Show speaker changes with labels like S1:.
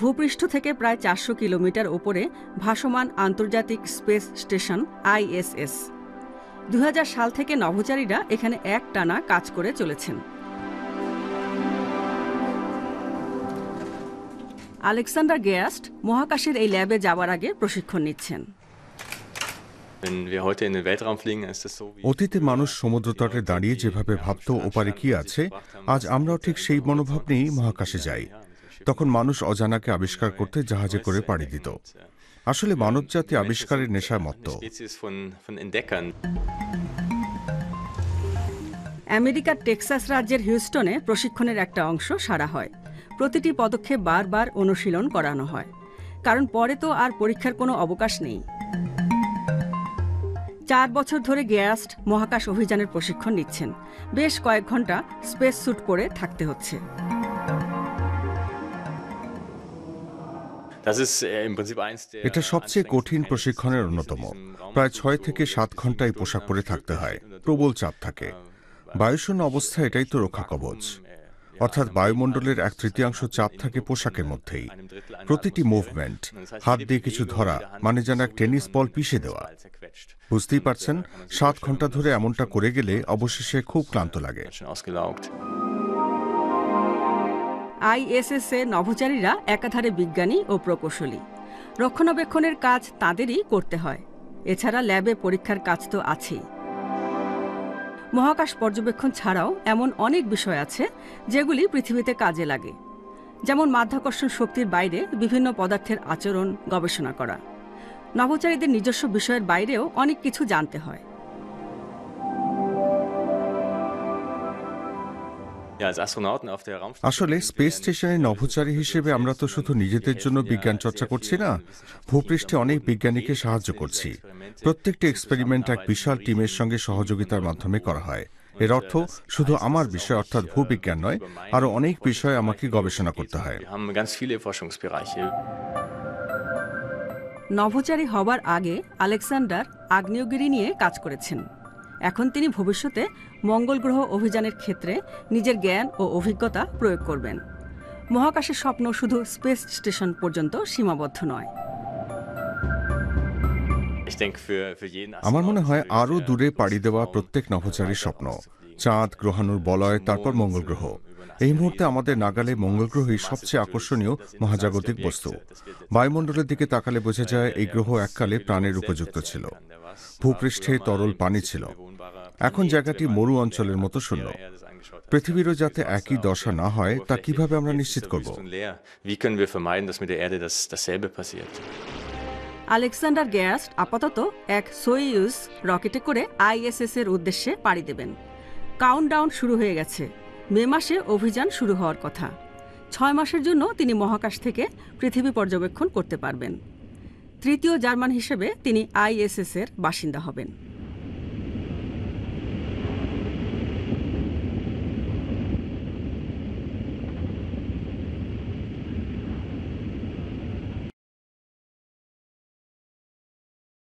S1: ভূপৃষ্ঠ থেকে প্রায় চারশো কিলোমিটার ওপরে ভাসমান আন্তর্জাতিক স্পেস স্টেশন আইএসএস। দু হাজার সাল থেকে নভোচারীরা এখানে এক টানা কাজ করে চলেছেন। আলেকজান্ডার গেয়াস্ট মহাকাশের এই ল্যাবে যাওয়ার আগে প্রশিক্ষণ নিচ্ছেন।
S2: Wenn wir heute in den Weltraum fliegen, ist es so wie
S3: অতীতে মানুষ সমুদ্রতটে দাঁড়িয়ে যেভাবে ভাবত ওপারে কি আছে আজ আমরাও ঠিক সেই মনোভাব নিয়েই মহাকাশে যাই। তখন মানুষ অজানাকে আবিষ্কার করতে জাহাজে করে পাড়ি দিত। আসলে মানবজাতি আবিষ্কারের নেশায় মত্ত।
S2: Entdeckern.
S1: আমেরিকার টেক্সাস রাজ্যের হিউস্টনে প্রশিক্ষণের একটা অংশ সারা হয়। প্রতিটি পদক্ষেপ বারবার অনুশীলন করানো হয়। কারণ পরে তো আর পরীক্ষার কোনো অবকাশ নেই। চার বছর ধরে গেয়াস্ট মহাকাশ অভিযানের প্রশিক্ষণ নিচ্ছেন। বেশ কয়েক ঘণ্টা স্পেস স্যুট পরে থাকতে হচ্ছে।
S3: এটা সবচেয়ে কঠিন প্রশিক্ষণের অন্যতম। প্রায় ছয় থেকে সাত ঘণ্টা এই পোশাক পরে থাকতে হয়। প্রবল চাপ থাকে। বায়ুশূন্য অবস্থায় এটাই তো রক্ষা কবচ। অর্থাৎ বায়ুমণ্ডলের এক তৃতীয়াংশ চাপ থাকে পোশাকের মধ্যেই। প্রতিটি মুভমেন্ট হাত দিয়ে কিছু ধরা মানে যেন এক টেনিস বল পিষে দেওয়া। বুঝতেই পারছেন? সাত ঘণ্টা ধরে এমনটা করে গেলে অবশেষে খুব ক্লান্ত লাগে।
S2: Schon ausgelaugt.
S1: আইএসএস এ নভোচারীরা একাধারে বিজ্ঞানী ও প্রকৌশলী। রক্ষণাবেক্ষণের কাজ তাদেরই করতে হয়। এছাড়া ল্যাবে পরীক্ষার কাজ তো আছেই। মহাকাশ পর্যবেক্ষণ ছাড়াও এমন অনেক বিষয় আছে যেগুলি পৃথিবীতে কাজে লাগে। যেমন মাধ্যাকর্ষণ শক্তির বাইরে বিভিন্ন পদার্থের আচরণ গবেষণা করা। নভোচারীদের নিজস্ব বিষয়ের বাইরেও অনেক কিছু জানতে হয়।
S3: আসলে স্পেস স্টেশনে নভোচারী হিসেবে আমরা তো শুধু নিজেদের জন্য বিজ্ঞান চর্চা করছি না ভূপৃষ্ঠে অনেক বিজ্ঞানীকে সাহায্য করছি। প্রত্যেকটি এক্সপেরিমেন্ট এক বিশাল টিমের সঙ্গে সহযোগিতার মাধ্যমে করা হয়। এর অর্থ শুধু আমার বিষয় অর্থাৎ ভূবিজ্ঞান নয় আরও অনেক বিষয় আমাকে গবেষণা করতে হয়।
S2: Wir haben ganz viele Forschungsbereiche.
S1: নভোচারী হবার আগে আলেকজান্ডার আগ্নেয়গিরি নিয়ে কাজ করেছেন। এখন তিনি ভবিষ্যতে মঙ্গল গ্রহ অভিযানের ক্ষেত্রে নিজের জ্ঞান ও অভিজ্ঞতা প্রয়োগ করবেন। মহাকাশের স্বপ্ন শুধু স্পেস স্টেশন পর্যন্ত সীমাবদ্ধ নয়।
S3: আমার মনে হয় আরও দূরে পাড়ি দেওয়া প্রত্যেক নভোচারীর স্বপ্ন। চাঁদ গ্রহাণুর বলয় তারপর মঙ্গল গ্রহ। এই মুহূর্তে আমাদের নাগালে মঙ্গল গ্রহই সবচেয়ে আকর্ষণীয় মহাজাগতিক বস্তু। বায়ুমণ্ডলের দিকে তাকালে বোঝা যায় এই গ্রহ এককালে প্রাণের উপযুক্ত ছিল। ভূপৃষ্ঠে তরল পানি ছিল। এখন জায়গাটি মরু অঞ্চলের মতো শূন্য। পৃথিবীরও যাতে একই দশা না হয় তা কীভাবে আমরা নিশ্চিত করব?
S1: আলেকজান্ডার গ্যাস্ট আপাতত এক সোইউস রকেটে করে আইএসএস এর উদ্দেশ্যে পাড়ি দেবেন। কাউন্টডাউন শুরু হয়ে গেছে। মে মাসে অভিযান শুরু হওয়ার কথা। ছয় মাসের জন্য তিনি মহাকাশ থেকে পৃথিবী পর্যবেক্ষণ করতে পারবেন। তৃতীয় জার্মান হিসেবে তিনি আইএসএসের বাসিন্দা হবেন।